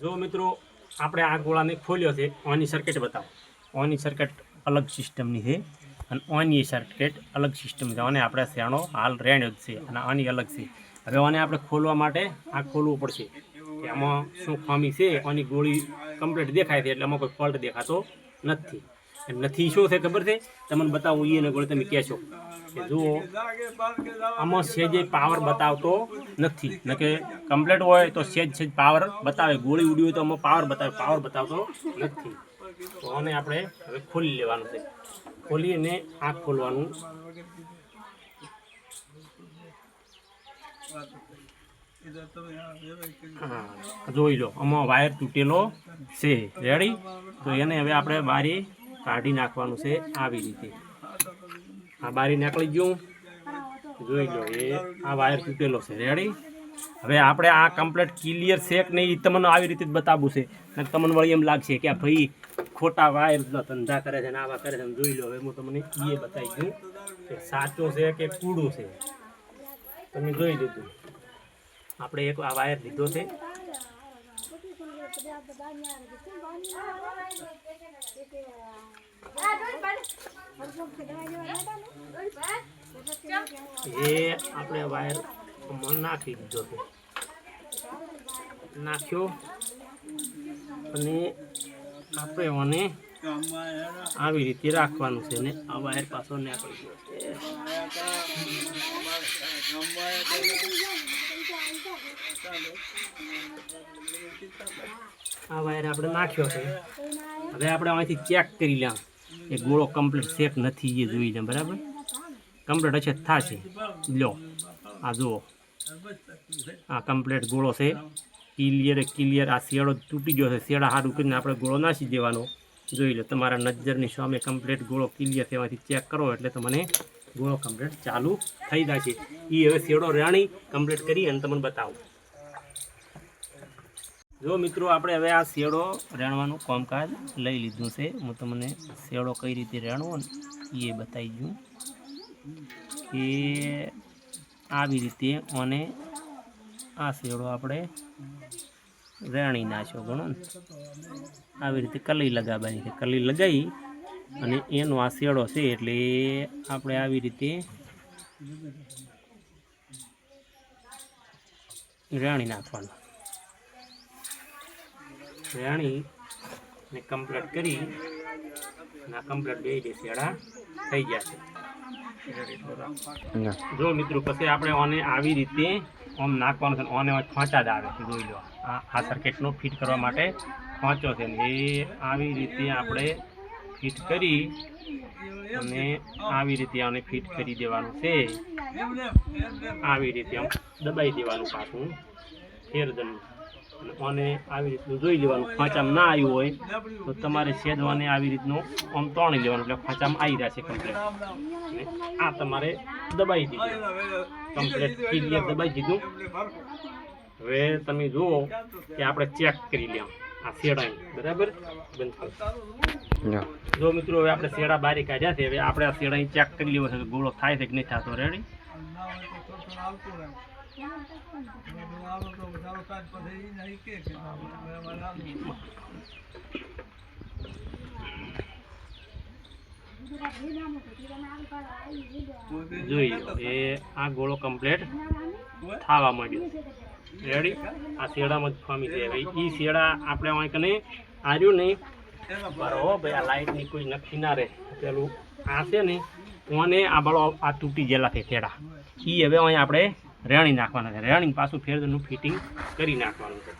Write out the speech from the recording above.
જો મિત્રો, આપણે આ ગોળાને ખોલ્યો છે. ઓની સર્કિટ બતાવો. ઓની સર્કિટ અલગ સિસ્ટમની છે અને ઓની સર્કિટ અલગ સિસ્ટમ છે. અને આપણે શેણો હાલ રેણ્યો જ છે અને આની અલગ છે. હવે આને આપણે ખોલવા માટે આ ખોલવું પડશે. આમાં શું ખામી છે? આની ગોળી કમ્પ્લીટ દેખાય છે એટલે આમાં કોઈ ફોલ્ટ દેખાતો નથી. નથી શું છે ખબર છે? તમને બતાવું એને ગોળી તમે કહેશો. કે જુઓ, આમાં એ પાવર બતાવતો નથી. કે કમ્પ્લેટ હોય તો સેજ સેજ પાવર બતાવે. ગોળી ઉડી હોય તો આમાં પાવર બતાવે. પાવર બતાવતો નથી. તો આને આપણે હવે ખોલી લેવાનું છે. ખોલીને આંખ ખોલવાનું. જોઈ લો. આમાં વાયર તૂટેલો છે. રેડી તો એને હવે આપણે બારી કાઢી નાખવાનું છે. આવી રીતે. આ બારી નીકળી ગયું. જોઈ લો, એ આ વાયર તૂટેલો છે. રેડી હવે આપણે આ કમ્પ્લેટ ક્લિયર છે કે નહીં તમને આવી રીતે જ બતાવવું છે. તમને વળી એમ લાગશે કે ભાઈ ખોટા વાયર ધંધા કરે છે ને આવા કરે છે જોઈ લો, હવે હું તમને એ બતાવી દઉં કે સાચો છે કે કૂડું છે. તમે જોઈ લીધું. આપણે એક આ વાયર લીધો છે. એ આપણે વાયર નાખી દીધો હતો. નાખ્યો અને આપણે મને આવી રીતે રાખવાનું છે ને આ વાયર પાછો નીકળી આ વાયર આપણે નાખ્યો છે. હવે આપણે અહીંથી ચેક કરી લ્યા એ ગોળો કમ્પ્લીટ સેફ નથી, એ જોઈ લે, બરાબર? કમ્પ્લીટ હશે, થશે. લો આ જુઓ. આ કમ્પ્લીટ ગોળો છે. ક્લિયર ક્લિયર આ શેડો તૂટી ગયો છે. શેડા હાર કરીને આપણે ગોળો નાસી દેવાનો. જોઈ લો, તમારા નજરની સામે કમ્પ્લીટ ગોળો ક્લિયર તેમાંથી ચેક કરો એટલે તમને ગોળો કમ્પ્લીટ ચાલુ થઈ જશે. એ હવે શેડો રાણી કમ્પ્લીટ કરી અને તમને બતાવું. જો મિત્રો, આપણે હવે આ શેડો રેણવાનું કામકાજ લઈ લીધું છે. હું તમને શેડો કઈ રીતે રેણવો ને એ બતાવી દઉં. કે આવી રીતે અને આ શેડો આપણે રેણી નાખ્યો ગણો ને. આવી રીતે કલી લગાવવાની છે. કલી લગાવી અને એનો આ શેડો છે એટલે આપણે આવી રીતે રેણી નાખવાનું. રેણી ને કમ્પ્લીટ કરી ના કમ્પ્લીટ બે જે શેડા થઈ જશે જો મિત્રો, પછી આપણે ઓને આવી રીતે ઓમ નાખવાનું છે ઓને ખોંચા જ આવે છે, જોઈ લો. આ સર્કિટનો ફિટ કરવા માટે ખોંચો છે ને, એ આવી રીતે આપણે ફિટ કરી અને આવી રીતે આને ફિટ કરી દેવાનું છે. આવી રીતે આમ દબાઈ દેવાનું પાછું ફેર ફેરદન અને આવી રીતનું જોઈ લેવાનું. ખાંચામાં ના આવ્યું હોય તો તમારે છેદવાને આવી રીતનું આમ તોણી લેવાનું. એટલે ખાંચામાં આવી રહ્યા છે કમ્પ્લેટ આ તમારે દબાઈ દીધું. કમ્પ્લેટ ક્લિયર દબાઈ દીધું. હવે તમે જુઓ કે આપણે ચેક કરી લેવું આ શેડાઈ બરાબર? બંધ જો મિત્રો હવે આપણે શેડા બારી કાઢ્યા છે. હવે આપણે આ શેડાઈ ચેક કરી લેવો છે ગોળો થાય છે કે નહીં થતો રેડી જોઈ એ આ ગોળો કમ્પ્લીટ થવા માંડ્યો. રેડી આ શેડામાં જ ફામી છે. હવે એ શેડા આપણે અહીં કને આર્યું નહીં. બરાબર ભાઈ, આ લાઇટની કોઈ નક્કી ના રહે. પેલું આ છે ને, ઓને આ બળો આ તૂટી ગયેલા છે શેડા એ હવે અહીં આપણે રેણી નાખવાના છે. રેણી પાછું ફેરનું ફિટિંગ કરી નાખવાનું છે.